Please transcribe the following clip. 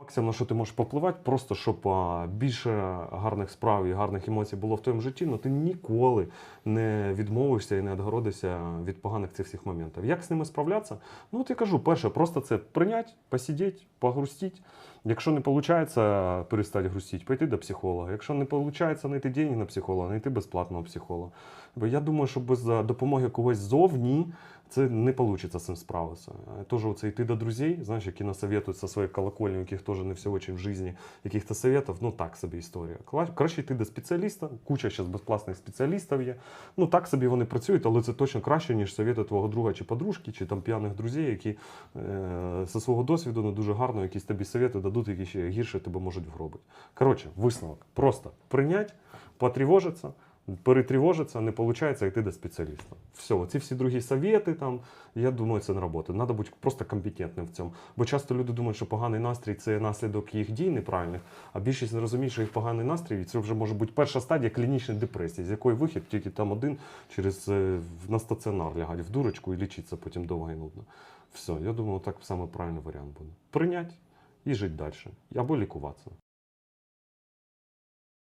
Максимум, на що ти можеш попливати, просто щоб а, більше гарних справ і гарних емоцій було в твоєму житті, але ти ніколи не відмовишся і не відгородишся від поганих цих всіх моментів. Як з ними справлятися? Ну, от я кажу, перше, просто це прийняти, посидіти, погрустити. Якщо не виходить перестати грустити, пойти до психолога. Якщо не виходить знайти деньги на психолога, знайти безплатного психолога. Бо я думаю, що без допомоги когось ззовні це не вийде з цим справитися. Е, Тоже оце йти до друзей, знаєш, які насоветують со своєї колокольні, у яких теж не все очень в житті, яких-то советів, ну так собі історія. Краще йти до спеціаліста, куча зараз безплатних спеціалістів є. Ну так собі вони працюють, але це точно краще, ніж совєти твого друга чи подружки, чи там п'яних друзів, які е, зі свого досвіду не дуже гарно якісь тобі совети дадуть, які ще гірше тебе можуть вгробити. Коротше, висновок. Просто прийнять, потривожитися, перетривожиться, не виходить йти до спеціаліста. Все, ці всі другі совєти, там, я думаю, це не робота. Треба бути просто компетентним в цьому. Бо часто люди думають, що поганий настрій це наслідок їх дій неправильних, а більшість не розуміє, що їх поганий настрій і це вже може бути перша стадія клінічної депресії, з якої вихід тільки там один через е, на стаціонар лягати в дурочку і лічитися потім довго і нудно. Все, я думаю, так саме правильний варіант буде. Прийняти і жити далі. Або лікуватися.